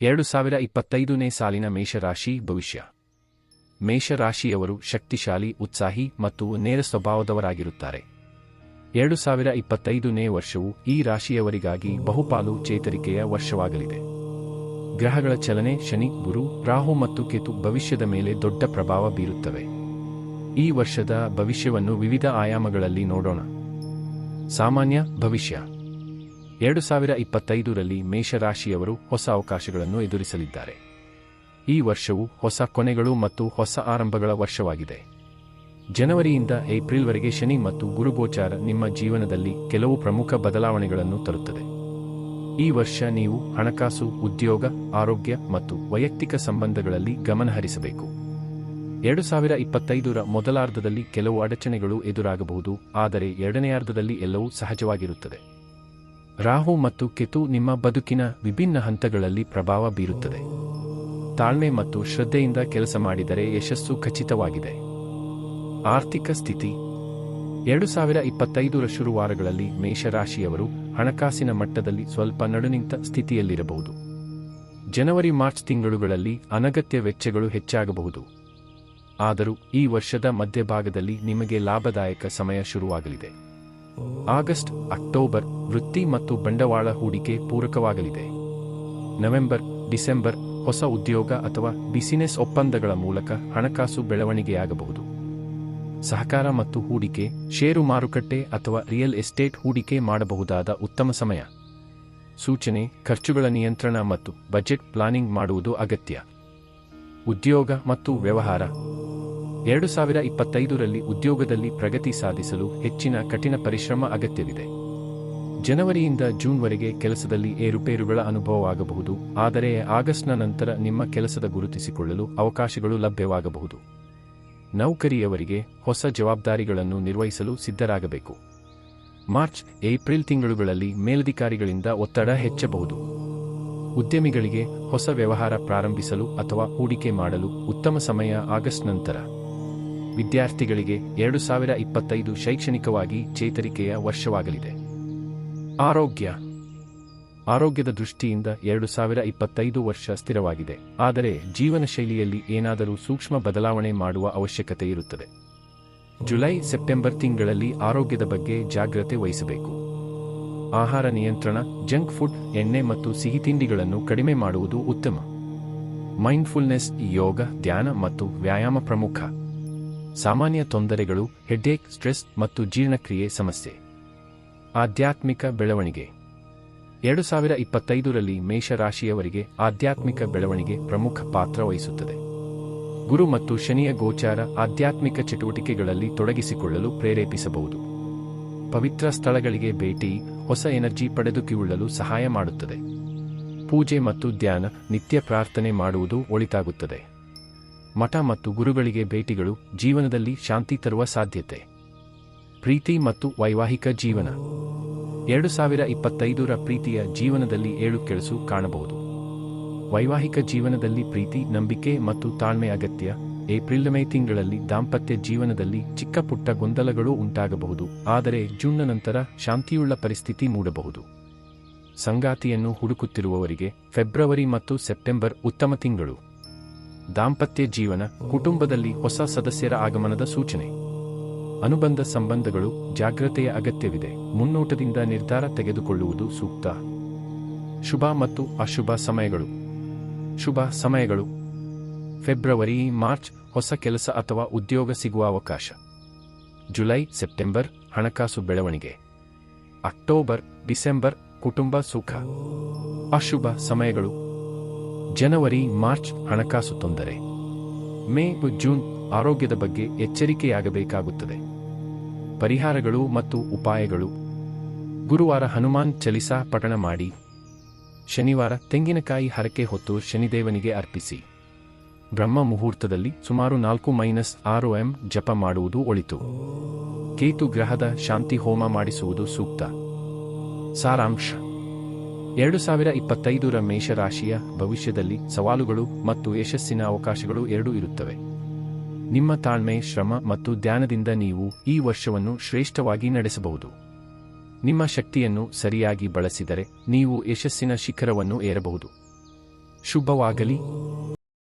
ಎರಡು ಸಾವಿರ ಇಪ್ಪತ್ತೈದನೇ ಸಾಲಿನ ಮೇಷರಾಶಿ ಭವಿಷ್ಯ. ಮೇಷರಾಶಿಯವರು ಶಕ್ತಿಶಾಲಿ, ಉತ್ಸಾಹಿ ಮತ್ತು ನೇರ ಸ್ವಭಾವದವರಾಗಿರುತ್ತಾರೆ. ಎರಡು ಸಾವಿರ ಇಪ್ಪತ್ತೈದನೇ ವರ್ಷವು ಈ ರಾಶಿಯವರಿಗಾಗಿ ಬಹುಪಾಲು ಚೇತರಿಕೆಯ ವರ್ಷವಾಗಲಿದೆ. ಗ್ರಹಗಳ ಚಲನೆ ಶನಿ, ಗುರು, ರಾಹು ಮತ್ತು ಕೇತು ಭವಿಷ್ಯದ ಮೇಲೆ ದೊಡ್ಡ ಪ್ರಭಾವ ಬೀರುತ್ತವೆ. ಈ ವರ್ಷದ ಭವಿಷ್ಯವನ್ನು ವಿವಿಧ ಆಯಾಮಗಳಲ್ಲಿ ನೋಡೋಣ. ಸಾಮಾನ್ಯ ಭವಿಷ್ಯ. ಎರಡು ಸಾವಿರ ಇಪ್ಪತ್ತೈದರಲ್ಲಿ ಮೇಷರಾಶಿಯವರು ಹೊಸ ಅವಕಾಶಗಳನ್ನು ಎದುರಿಸಲಿದ್ದಾರೆ. ಈ ವರ್ಷವು ಹೊಸ ಕೊನೆಗಳು ಮತ್ತು ಹೊಸ ಆರಂಭಗಳ ವರ್ಷವಾಗಿದೆ. ಜನವರಿಯಿಂದ ಏಪ್ರಿಲ್ವರೆಗೆ ಶನಿ ಮತ್ತು ಗುರುಗೋಚಾರ ನಿಮ್ಮ ಜೀವನದಲ್ಲಿ ಕೆಲವು ಪ್ರಮುಖ ಬದಲಾವಣೆಗಳನ್ನು ತರುತ್ತದೆ. ಈ ವರ್ಷ ನೀವು ಹಣಕಾಸು, ಉದ್ಯೋಗ, ಆರೋಗ್ಯ ಮತ್ತು ವೈಯಕ್ತಿಕ ಸಂಬಂಧಗಳಲ್ಲಿ ಗಮನಹರಿಸಬೇಕು ಎರಡು ಸಾವಿರ ಇಪ್ಪತ್ತೈದರ ಮೊದಲಾರ್ಧದಲ್ಲಿ ಕೆಲವು ಅಡಚಣೆಗಳು ಎದುರಾಗಬಹುದು, ಆದರೆ ಎರಡನೆಯಾರ್ಧದಲ್ಲಿ ಎಲ್ಲವೂ ಸಹಜವಾಗಿರುತ್ತದೆ. ರಾಹು ಮತ್ತು ಕೆತು ನಿಮ್ಮ ಬದುಕಿನ ವಿಭಿನ್ನ ಹಂತಗಳಲ್ಲಿ ಪ್ರಭಾವ ಬೀರುತ್ತದೆ. ತಾಳ್ಮೆ ಮತ್ತು ಶ್ರದ್ಧೆಯಿಂದ ಕೆಲಸ ಮಾಡಿದರೆ ಯಶಸ್ಸು ಖಚಿತವಾಗಿದೆ. ಆರ್ಥಿಕ ಸ್ಥಿತಿ. ಎರಡು ಸಾವಿರ ಇಪ್ಪತ್ತೈದರ ಶುರುವಾರಗಳಲ್ಲಿ ಮೇಷರಾಶಿಯವರು ಹಣಕಾಸಿನ ಮಟ್ಟದಲ್ಲಿ ಸ್ವಲ್ಪ ನಡುನಿಂತ ಸ್ಥಿತಿಯಲ್ಲಿರಬಹುದು. ಜನವರಿ ಮಾರ್ಚ್ ತಿಂಗಳುಗಳಲ್ಲಿ ಅನಗತ್ಯ ವೆಚ್ಚಗಳು ಹೆಚ್ಚಾಗಬಹುದು. ಆದರೂ ಈ ವರ್ಷದ ಮಧ್ಯಭಾಗದಲ್ಲಿ ನಿಮಗೆ ಲಾಭದಾಯಕ ಸಮಯ ಶುರುವಾಗಲಿದೆ. ಆಗಸ್ಟ್, ಅಕ್ಟೋಬರ್ ವೃತ್ತಿ ಮತ್ತು ಬಂಡವಾಳ ಹೂಡಿಕೆ ಪೂರಕವಾಗಲಿದೆ. ನವೆಂಬರ್, ಡಿಸೆಂಬರ್ ಹೊಸ ಉದ್ಯೋಗ ಅಥವಾ ಬಿಸಿನೆಸ್ ಒಪ್ಪಂದಗಳ ಮೂಲಕ ಹಣಕಾಸು ಬೆಳವಣಿಗೆಯಾಗಬಹುದು. ಸಹಕಾರ ಮತ್ತು ಹೂಡಿಕೆ, ಷೇರು ಮಾರುಕಟ್ಟೆ ಅಥವಾ ರಿಯಲ್ ಎಸ್ಟೇಟ್ ಹೂಡಿಕೆ ಮಾಡಬಹುದಾದ ಉತ್ತಮ ಸಮಯ. ಸೂಚನೆ, ಖರ್ಚುಗಳ ನಿಯಂತ್ರಣ ಮತ್ತು ಬಜೆಟ್ ಪ್ಲಾನಿಂಗ್ ಮಾಡುವುದು ಅಗತ್ಯ. ಉದ್ಯೋಗ ಮತ್ತು ವ್ಯವಹಾರ. ಎರಡು ಸಾವಿರ ಇಪ್ಪತ್ತೈದರಲ್ಲಿ ಉದ್ಯೋಗದಲ್ಲಿ ಪ್ರಗತಿ ಸಾಧಿಸಲು ಹೆಚ್ಚಿನ ಕಠಿಣ ಪರಿಶ್ರಮ ಅಗತ್ಯವಿದೆ. ಜನವರಿಯಿಂದ ಜೂನ್ವರೆಗೆ ಕೆಲಸದಲ್ಲಿ ಏರುಪೇರುಗಳ ಅನುಭವವಾಗಬಹುದು, ಆದರೆ ಆಗಸ್ಟ್ನ ನಂತರ ನಿಮ್ಮ ಕೆಲಸದ ಗುರುತಿಸಿಕೊಳ್ಳಲು ಅವಕಾಶಗಳು ಲಭ್ಯವಾಗಬಹುದು. ನೌಕರಿಯವರಿಗೆ ಹೊಸ ಜವಾಬ್ದಾರಿಗಳನ್ನು ನಿರ್ವಹಿಸಲು ಸಿದ್ಧರಾಗಬೇಕು. ಮಾರ್ಚ್, ಏಪ್ರಿಲ್ ತಿಂಗಳುಗಳಲ್ಲಿ ಮೇಲಧಿಕಾರಿಗಳಿಂದ ಒತ್ತಡ ಹೆಚ್ಚಬಹುದು. ಉದ್ಯಮಿಗಳಿಗೆ ಹೊಸ ವ್ಯವಹಾರ ಪ್ರಾರಂಭಿಸಲು ಅಥವಾ ಹೂಡಿಕೆ ಮಾಡಲು ಉತ್ತಮ ಸಮಯ ಆಗಸ್ಟ್ ನಂತರ. ವಿದ್ಯಾರ್ಥಿಗಳಿಗೆ ಎರಡು ಸಾವಿರ ಇಪ್ಪತ್ತೈದು ಶೈಕ್ಷಣಿಕವಾಗಿ ಚೇತರಿಕೆಯ ವರ್ಷವಾಗಲಿದೆ. ಆರೋಗ್ಯ. ಆರೋಗ್ಯದ ದೃಷ್ಟಿಯಿಂದ ಎರಡು ಸಾವಿರ ಇಪ್ಪತ್ತೈದು ವರ್ಷ ಸ್ಥಿರವಾಗಿದೆ. ಆದರೆ ಜೀವನ ಶೈಲಿಯಲ್ಲಿ ಏನಾದರೂ ಸೂಕ್ಷ್ಮ ಬದಲಾವಣೆ ಮಾಡುವ ಅವಶ್ಯಕತೆ ಇರುತ್ತದೆ. ಜುಲೈ, ಸೆಪ್ಟೆಂಬರ್ ತಿಂಗಳಲ್ಲಿ ಆರೋಗ್ಯದ ಬಗ್ಗೆ ಜಾಗ್ರತೆ ವಹಿಸಬೇಕು. ಆಹಾರ ನಿಯಂತ್ರಣ, ಜಂಕ್ ಫುಡ್, ಎಣ್ಣೆ ಮತ್ತು ಸಿಹಿ ತಿಂಡಿಗಳನ್ನು ಕಡಿಮೆ ಮಾಡುವುದು ಉತ್ತಮ. ಮೈಂಡ್ಫುಲ್ನೆಸ್ ಯೋಗ, ಧ್ಯಾನ ಮತ್ತು ವ್ಯಾಯಾಮ ಪ್ರಮುಖ. ಸಾಮಾನ್ಯ ತೊಂದರೆಗಳು ಹೆಡ್ಡೇಕ್ ಸ್ಟ್ರೆಸ್ ಮತ್ತು ಜೀರ್ಣಕ್ರಿಯೆ ಸಮಸ್ಯೆ. ಆಧ್ಯಾತ್ಮಿಕ ಬೆಳವಣಿಗೆ. ಎರಡು ಸಾವಿರ ಇಪ್ಪತ್ತೈದರಲ್ಲಿ ಮೇಷರಾಶಿಯವರಿಗೆ ಆಧ್ಯಾತ್ಮಿಕ ಬೆಳವಣಿಗೆ ಪ್ರಮುಖ ಪಾತ್ರ ವಹಿಸುತ್ತದೆ. ಗುರು ಮತ್ತು ಶನಿಯ ಗೋಚಾರ ಆಧ್ಯಾತ್ಮಿಕ ಚಟುವಟಿಕೆಗಳಲ್ಲಿ ತೊಡಗಿಸಿಕೊಳ್ಳಲು ಪ್ರೇರೇಪಿಸಬಹುದು. ಪವಿತ್ರ ಸ್ಥಳಗಳಿಗೆ ಭೇಟಿ, ಹೊಸ ಎನರ್ಜಿ ಪಡೆದುಕೊಳ್ಳಲು ಸಹಾಯ ಮಾಡುತ್ತದೆ. ಪೂಜೆ ಮತ್ತು ಧ್ಯಾನ, ನಿತ್ಯ ಪ್ರಾರ್ಥನೆ ಮಾಡುವುದು ಒಳಿತಾಗುತ್ತದೆ. ಮಠ ಮತ್ತು ಗುರುಗಳಿಗೆ ಭೇಟಿಗಳು ಜೀವನದಲ್ಲಿ ಶಾಂತಿ ತರುವ ಸಾಧ್ಯತೆ. ಪ್ರೀತಿ ಮತ್ತು ವೈವಾಹಿಕ ಜೀವನ. ಎರಡು ಸಾವಿರ ಇಪ್ಪತ್ತೈದರ ಪ್ರೀತಿಯ ಜೀವನದಲ್ಲಿ ಏಳು ಕೆಳಸು ಕಾಣಬಹುದು. ವೈವಾಹಿಕ ಜೀವನದಲ್ಲಿ ಪ್ರೀತಿ, ನಂಬಿಕೆ ಮತ್ತು ತಾಳ್ಮೆ ಅಗತ್ಯ. ಏಪ್ರಿಲ್ ಮೇ ತಿಂಗಳಲ್ಲಿ ದಾಂಪತ್ಯ ಜೀವನದಲ್ಲಿ ಚಿಕ್ಕ ಪುಟ್ಟ ಗೊಂದಲಗಳು ಉಂಟಾಗಬಹುದು. ಆದರೆ ಜೂನ್ನ ನಂತರ ಶಾಂತಿಯುಳ್ಳ ಪರಿಸ್ಥಿತಿ ಮೂಡಬಹುದು. ಸಂಗಾತಿಯನ್ನು ಹುಡುಕುತ್ತಿರುವವರಿಗೆ ಫೆಬ್ರವರಿ ಮತ್ತು ಸೆಪ್ಟೆಂಬರ್ ಉತ್ತಮ ತಿಂಗಳು. ದಾಂಪತ್ಯ ಜೀವನ ಕುಟುಂಬದಲ್ಲಿ ಹೊಸ ಸದಸ್ಯರ ಆಗಮನದ ಸೂಚನೆ. ಅನುಬಂಧ ಸಂಬಂಧಗಳು ಜಾಗ್ರತೆಯ ಅಗತ್ಯವಿದೆ. ಮುನ್ನೋಟದಿಂದ ನಿರ್ಧಾರ ತೆಗೆದುಕೊಳ್ಳುವುದು ಸೂಕ್ತ. ಶುಭ ಮತ್ತು ಅಶುಭ ಸಮಯಗಳು. ಶುಭ ಸಮಯಗಳು. ಫೆಬ್ರವರಿ, ಮಾರ್ಚ್, ಹೊಸ ಕೆಲಸ ಅಥವಾ ಉದ್ಯೋಗ ಸಿಗುವ ಅವಕಾಶ. ಜುಲೈ, ಸೆಪ್ಟೆಂಬರ್, ಹಣಕಾಸು ಬೆಳವಣಿಗೆ. ಅಕ್ಟೋಬರ್, ಡಿಸೆಂಬರ್, ಕುಟುಂಬ ಸುಖ. ಅಶುಭ ಸಮಯಗಳು. ಜನವರಿ, ಮಾರ್ಚ್ ಹಣಕಾಸು ತೊಂದರೆ. ಮೇ ಜೂನ್ ಆರೋಗ್ಯದ ಬಗ್ಗೆ ಎಚ್ಚರಿಕೆಯಾಗಬೇಕಾಗುತ್ತದೆ. ಪರಿಹಾರಗಳು ಮತ್ತು ಉಪಾಯಗಳು. ಗುರುವಾರ ಹನುಮಾನ್ ಚಲಿಸಾ ಪಠಣ ಮಾಡಿ. ಶನಿವಾರ ತೆಂಗಿನಕಾಯಿ ಹರಕೆ ಹೊತ್ತು ಶನಿದೇವನಿಗೆ ಅರ್ಪಿಸಿ. ಬ್ರಹ್ಮ ಮುಹೂರ್ತದಲ್ಲಿ ಸುಮಾರು ನಾಲ್ಕು ಮೈನಸ್ ಆರು ಎಂ ಜಪ ಮಾಡುವುದು ಒಳಿತು. ಕೇತು ಗ್ರಹದ ಶಾಂತಿ ಹೋಮ ಮಾಡಿಸುವುದು ಸೂಕ್ತ. ಸಾರಾಂಶ. ಎರಡು ಸಾವಿರ ಇಪ್ಪತ್ತೈದರ ಮೇಷರಾಶಿಯ ಭವಿಷ್ಯದಲ್ಲಿ ಸವಾಲುಗಳು ಮತ್ತು ಯಶಸ್ಸಿನ ಅವಕಾಶಗಳು ಎರಡೂ ಇರುತ್ತವೆ. ನಿಮ್ಮ ತಾಳ್ಮೆ, ಶ್ರಮ ಮತ್ತು ಧ್ಯಾನದಿಂದ ನೀವು ಈ ವರ್ಷವನ್ನು ಶ್ರೇಷ್ಠವಾಗಿ ನಡೆಸಬಹುದು. ನಿಮ್ಮ ಶಕ್ತಿಯನ್ನು ಸರಿಯಾಗಿ ಬಳಸಿದರೆ ನೀವು ಯಶಸ್ಸಿನ ಶಿಖರವನ್ನು ಏರಬಹುದು. ಶುಭವಾಗಲಿ.